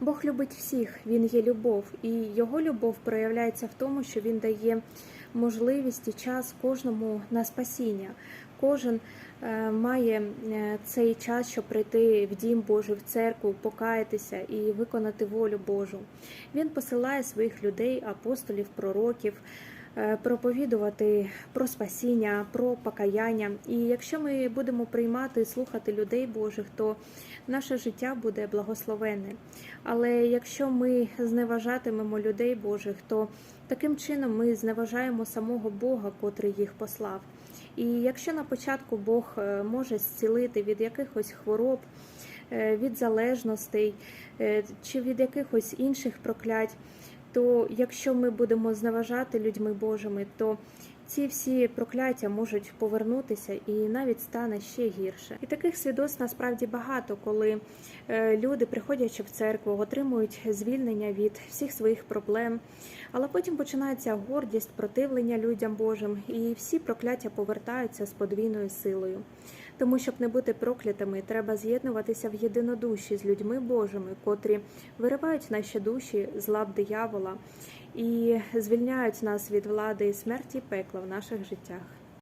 Бог любить всіх, Він є любов, і його любов проявляється в тому, що він дає можливість і час кожному на спасіння. Кожен е, має е, цей час, щоб прийти в дім Божий, в церкву, покаятися і виконати волю Божу. Він посилає своїх людей, апостолів, пророків. Е, Проповідувати про спасіння, про покаяння. І якщо ми будемо приймати і слухати людей Божих, то наше життя буде благословенне. Але якщо ми зневажатимемо людей Божих, то таким чином ми зневажаємо самого Бога, котрий їх послав. І якщо на початку Бог е, може зцілити від якихось хвороб, е, від залежностей чи від якихось інших проклять, то якщо ми будемо зневажати людьми Божими, то ці всі прокляття можуть повернутися і навіть стане ще гірше. І таких свідоцтв насправді багато, коли е, люди, приходячи в церкву, отримують звільнення від всіх своїх проблем, але потім починається гордість, противлення людям Божим, і всі прокляття повертаються з подвійною силою. Тому, щоб не бути проклятими, треба з'єднуватися в єдинодуші з людьми Божими, котрі виривають наші душі з лап диявола і звільняють нас від влади і смерті пекла в наших життях.